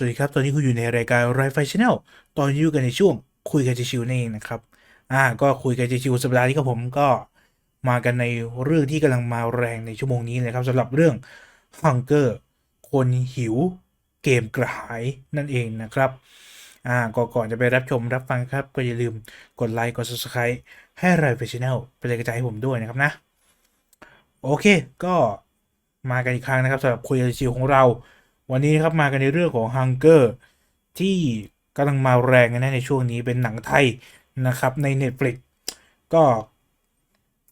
วัสดีครับ ตอนนี้คุณอยู่ในรายการไรไฟช n แนลตอนนี้อยู่กันในช่วงคุยกันชิวๆนั่นเองนะครับ อ่า ก็คุยกันชิวๆสัปดาห์นี้ก็ผมก็มากันในเรื่องที่กำลังมาแรงในชั่วโมงนี้เลยครับสำหรับเรื่อง Hunger คนหิวเกมกระหายนั่นเองนะครับ อ่าก็ก่อนจะไปรับชมรับฟังครับ ก็อย่าลืมกดไลค์กด subscribe ให้ไรไฟช n แนลเป็นกำลังใจให้ผมด้วยนะครับนะ โอเค ก็มากันอีกครั้งนะครับสำหรับคุยกันชิวของเรา วันนี้ครับมากันในเรื่องของ Hunger ที่กำลังมาแรงนะในช่วงนี้เป็นหนังไทยนะครับใน Netflix ก็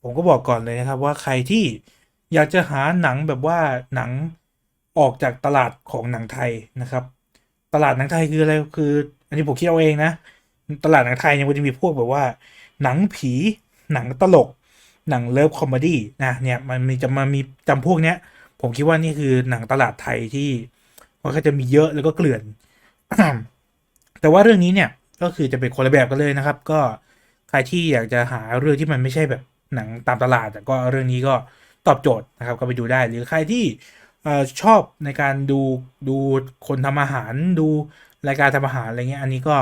ผมก็บอกก่อนเลยนะครับว่าใครที่อยากจะหาหนังแบบว่าหนังออกจากตลาดของหนังไทยนะครับ ตลาดหนังไทยคืออะไรคือ อันนี้ผมคิดเอาเองนะ ตลาดหนังไทยยังจะมีพวกแบบว่า หนังผีหนังตลก หนังเลิฟคอมเมดี้นะเนี่ยมันมีจะมามีจำพวกเนี้ยผมคิดว่านี่คือหนังตลาดไทยที่ มันก็จะมีเยอะแล้วก็เกลื่อน แต่ว่าเรื่องนี้เนี่ยก็คือจะเป็นคนละแบบกันเลยนะครับ ก็ใครที่อยากจะหาเรื่องที่มันไม่ใช่แบบหนังตามตลาดแต่ก็เรื่องนี้ก็ตอบโจทย์นะครับ ก็ไปดูได้หรือใครที่ชอบในการดูดูคนทำอาหารดูรายการทำอาหารอะไรเงี้ยอันนี้ก็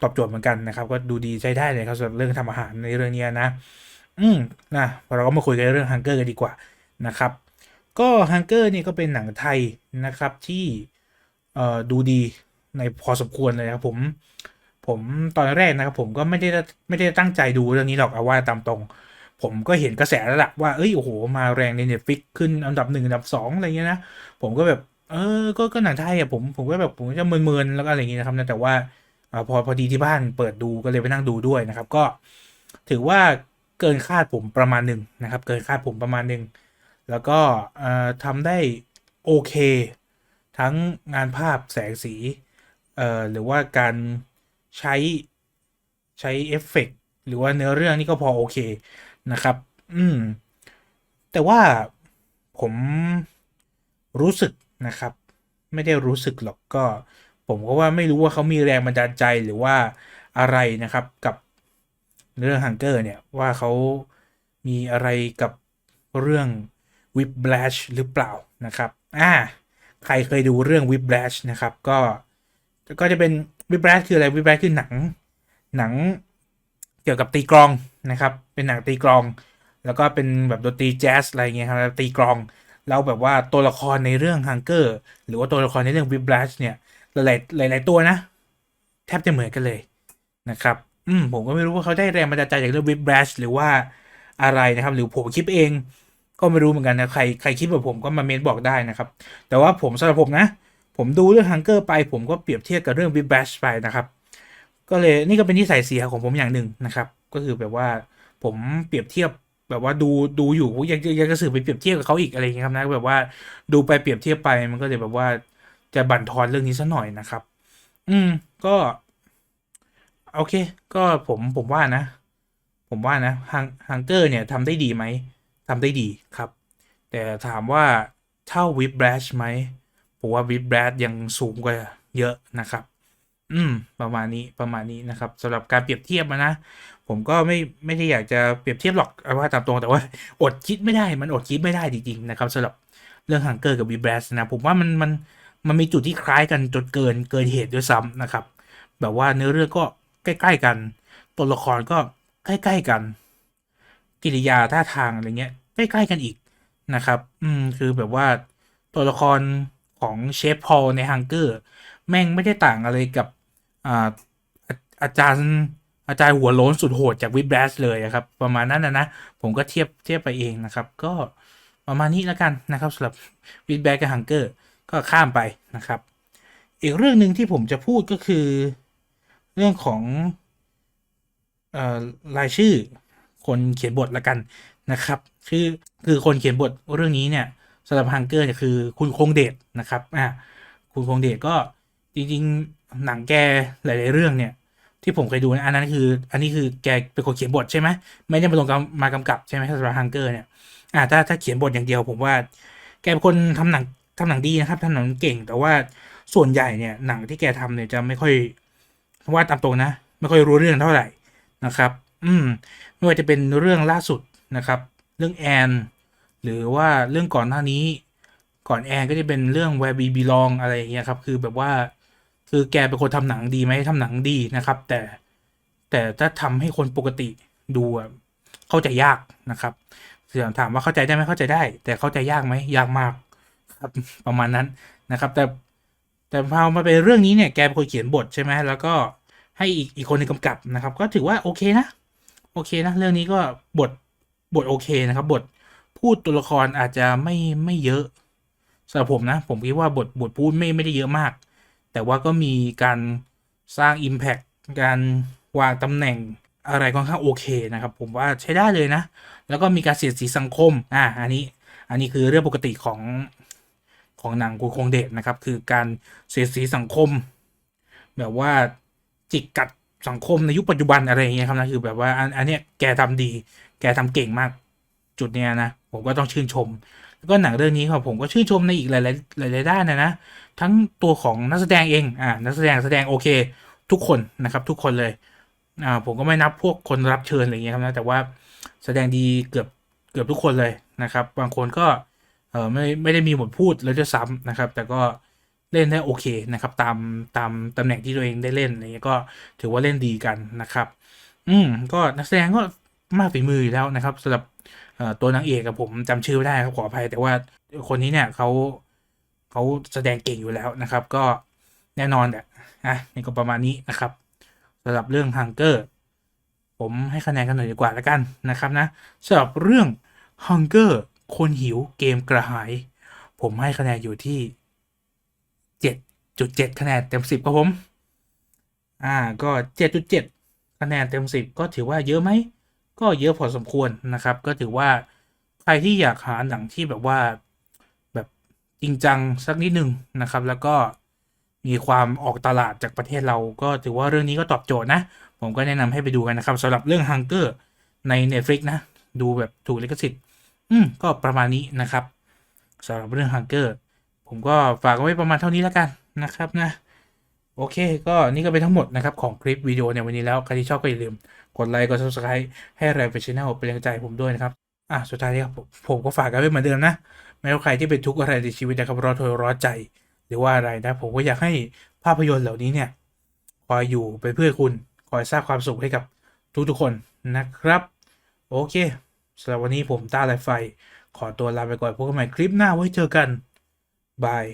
ตอบโจทย์เหมือนกันนะครับ ก็ดูดีใช้ได้เลยครับสำหรับเรื่องทำอาหารในเรื่องนี้นะ อืมนะเราก็มาคุยกันเรื่องฮังเกอร์กันดีกว่านะครับ ก็ฮังเกอร์นี่ก็เป็นหนังไทยนะครับที่ดูดีในพอสมควรเลยครับผมผมตอนแรกนะครับผมก็ไม่ได้ไม่ได้ตั้งใจดูเรื่องนี้หรอกเอาว่าตามตรง ผมก็เห็นกระแสแล้วละว่าเอ้ยโอ้โหมาแรงในเน็ตฟิกขึ้นอันดับหนึ่งอันดับสองอะไรเงี้ยนะผมก็แบบเออก็ก็หนังไทยอะผมผมก็แบบผมจะเมินๆแล้วก็อะไรเงี้ยนะครับนะแต่ว่าอาพอพอดีที่บ้านเปิดดูก็เลยไปนั่งดูด้วยนะครับ ก็ถือว่าเกินคาดผมประมาณหนึ่งนะครับ เกินคาดผมประมาณหนึ่ง แล้วก็ทำได้โอเค ทั้งงานภาพแสงสี หรือว่าการใช้ใช้เอฟเฟกต์หรือว่าเนื้อเรื่องนี่ก็พอโอเคนะครับ อืม แต่ว่าผมรู้สึกนะครับ ไม่ได้รู้สึกหรอกก็ ผมก็ว่าไม่รู้ว่าเขามีแรงบันดาลใจหรือว่าอะไรนะครับกับเรื่องฮังเกอร์เนี่ยว่าเขามีอะไรกับเรื่อง Whiplash หรือเปล่านะครับอ่าใครเคยดูเรื่อง Whiplash นะครับก็ก็จะเป็น Whiplash คืออะไร Whiplash คือหนังหนังเกี่ยวกับตีกลองนะครับ เป็นหนังตีกลอง แล้วก็เป็นแบบดนตรีแจ๊สอะไรเงี้ยครับตีกลองแล้วแบบว่าตัวละครในเรื่อง Hunger หรือว่าตัวละครในเรื่อง Whiplash เนี่ยหลายๆหลายตัวนะ แทบจะเหมือนกันเลยนะครับอืมผมก็ไม่รู้ว่าเขาได้แรงบันดาลใจจากเรื่อง Whiplash หรือว่าอะไรนะครับ หรือผมคิดเอง ก็ไม่รู้เหมือนกันนะใครใครคิดแบบผมก็มาเมนบอกได้นะครับ แต่ว่าผมสำหรับผมนะ ผมดูเรื่อง Hunger ไป ผมก็เปรียบเทียบกับเรื่อง Whiplash ไปนะครับ ก็เลยนี่ก็เป็นนิสัยเสียของผมอย่างหนึ่งนะครับ ก็คือแบบว่าผมเปรียบเทียบแบบว่าดูดูอยู่ยังยังจะสื่อไปเปรียบเทียบกับเขาอีกอะไรอย่างเงี้ยครับนะแบบว่าดูไปเปรียบเทียบไปมันก็เลยแบบว่าจะบั่นทอนเรื่องนี้ซะหน่อยนะครับ อืมก็โอเค ก็ผมผมว่านะ ผมว่านะฮังเกอร์เนี่ยทำได้ดีไหม ทำได้ดีครับ แต่ถามว่าเท่าวิบแบรชไหมผมว่าวิบแบรชยังสูงกว่าเยอะนะครับ อืม ประมาณนี้ประมาณนี้นะครับสำหรับการเปรียบเทียบนะ ผมก็ไม่ไม่ได้อยากจะเปรียบเทียบหรอกเอาว่าตามตรงแต่ว่าอดคิดไม่ได้มันอดคิดไม่ได้จริงๆนะครับสำหรับเรื่องฮังเกอร์กับวิบแบรชนะผมว่ามันมันมันมีจุดที่คล้ายกันจนเกินเกินเหตุด้วยซ้ำนะครับ แบบว่าเนื้อเรื่องก็ใกล้ ๆ กัน ตัวละครก็ใกล้ ๆ กัน กิริยาท่าทางอะไรเงี้ยใกล้ๆกันอีกนะครับ อืมคือแบบว่าตัวละครของเชฟพอลในฮังเกอร์ แม่งไม่ได้ต่างอะไรกับอ่าอาจารย์อาจารย์หัวโล้นสุดโหดจากวิบแบสเลยครับ ประมาณนั้นนะนะผมก็เทียบเทียบไปเองนะครับ ก็ประมาณนี้แล้วกันนะครับสำหรับวิบแบสกับฮังเกอร์ก็ข้ามไปนะครับ อีกเรื่องหนึ่งที่ผมจะพูดก็คือ เรื่องของอรายชื่อ คนเขียนบทละกันนะครับ คือคือคนเขียนบทเรื่องนี้เนี่ยสำหรับฮังเกอร์เนี่ยคือคุณคงเดชนะครับอ่าคุณคงเดชก็จริงๆหนังแกหลาย ๆ เรื่องเนี่ย ที่ผมเคยดูนะอันนั้นคือ อันนี้คือแกเป็นคนเขียนบทใช่ไหมไม่ได้มาลงมากำกับใช่ไหมสำหรับฮังเกอร์เนี่ยอ่าถ้าถ้าเขียนบทอย่างเดียวผมว่า แกเป็นคนทำหนังทำหนังดีนะครับทำหนังเก่ง แต่ว่าส่วนใหญ่เนี่ยหนังที่แกทำเนี่ยจะไม่ค่อยว่าตามตรงนะ ไม่ค่อยรู้เรื่องเท่าไหร่นะครับ อืมไม่ว่าจะเป็นเรื่องล่าสุดนะครับ เรื่องแอนหรือว่าเรื่องก่อนหน้านี้ ก่อนแอร์ก็จะเป็นเรื่อง Where We Belong อะไรอย่างเงี้ยครับ คือแบบว่า คือแกเป็นคนทำหนังดีไหมทำหนังดีนะครับ แต่แต่ถ้าทำให้คนปกติดูเข้าใจยากนะครับส่วนถามว่าเข้าใจได้ไหมเข้าใจได้ แต่เข้าใจยากไหมยากมากครับประมาณนั้นนะครับ แต่แต่พอมาเป็นเรื่องนี้เนี่ยแกเป็นคนเขียนบทใช่ไหมแล้วก็ให้อีกอีกคนหนึงกำกับนะครับ ก็ถือว่าโอเคนะ โอเคนะเรื่องนี้ก็บทบทโอเคนะครับ บทพูดตัวละครอาจจะไม่ไม่เยอะสำหรับผมนะผมคิดว่าบทบทพูดไม่ไม่ได้เยอะมาก แต่ว่าก็มีการสร้าง Impact การวางตำแหน่งอะไรค่อนข้างโอเคนะครับ ผมว่าใช้ได้เลยนะ แล้วก็มีการเสียดสีสังคมอ่าอันนี้อันนี้คือเรื่องปกติของของหนังกูคงเดชนะครับ คือการเสียดสีสังคม แบบว่าจิกกัด สังคมในยุคปัจจุบันอะไรอย่างเงี้ยครับนะคือแบบว่าอันอันเนี้ยแกทำดี แกทำเก่งมาก จุดเนี้ยนะผมก็ต้องชื่นชม แล้วก็หนังเรื่องนี้ครับผมก็ชื่นชมในอีกหลาย ๆ หลาย ๆ ด้านนะนะทั้งตัวของนักแสดงเองอ่านักแสดงแสดงโอเค ทุกคนนะครับ ทุกคนเลยอ่าผมก็ไม่นับพวกคนรับเชิญอะไรเงี้ยครับนะแต่ว่าแสดงดีเกือบเกือบทุกคนเลยนะครับ บางคนก็เออไม่ไม่ได้มีบทพูดเลยด้วยซ้ำนะครับ แต่ก็ เล่นได้โอเคนะครับ ตามตามตำแหน่งที่ตัวเองได้เล่นอะไรเงี้ยก็ถือว่าเล่นดีกันนะครับ อืมก็นักแสดงก็มากฝีมืออยู่แล้วนะครับสำหรับตัวนางเอกกับผมจำชื่อไม่ได้ครับขออภัยแต่ว่าคนนี้เนี่ยเขาเขาแสดงเก่งอยู่แล้วนะครับ ก็แน่นอนแหละอะนี่ก็ประมาณนี้นะครับสำหรับเรื่องฮังเกอร์ผมให้คะแนนกันหน่อยดีกว่าแล้วกันนะครับนะสำหรับเรื่อง Hunger คนหิวเกมกระหาย ผมให้คะแนนอยู่ที่ 7.7 คะแนนเต็ม 10 ครับผม อ่า ก็ 7.7 คะแนนเต็ม 10 ก็ถือว่าเยอะไหม ก็เยอะพอสมควรนะครับ ก็ถือว่าใครที่อยากหาหนังที่แบบว่าแบบจริงจังสักนิดหนึ่งนะครับ แล้วก็มีความออกตลาดจากประเทศเราก็ถือว่าเรื่องนี้ก็ตอบโจทย์นะ ผมก็แนะนำให้ไปดูกันนะครับสำหรับเรื่อง Hunger ใน Netflix นะ ดูแบบถูกลิขสิทธิ์ อืม ก็ประมาณนี้นะครับสำหรับเรื่อง Hunger ผมก็ฝากไว้ประมาณเท่านี้แล้วกันนะครับนะ โอเค ก็นี่ก็เป็นทั้งหมดนะครับของคลิปวิดีโอในวันนี้แล้ว ใครที่ชอบก็อย่าลืม กดไลค์กด subscribe ให้แรงเป็นชแนลเป็นแรงใจผมด้วยนะครับอะสุดท้ายนี้ครับผมก็ฝากกันไว้เหมือนเดิมนะไม่ว่าใครที่เป็นทุกข์อะไรในชีวิตนะครับร้อนทนร้อนใจ หรือว่าอะไรนะ ผมก็อยากให้ภาพยนตร์เหล่านี้เนี่ยคอยอยู่เป็นเพื่อคุณคอยสร้างความสุขให้กับทุกๆคนนะครับ โอเคสำหรับวันนี้ผมต้าไลฟ์ไฟ ขอตัวลาไปก่อนพบกันใหม่คลิปหน้าไว้เจอกัน บาย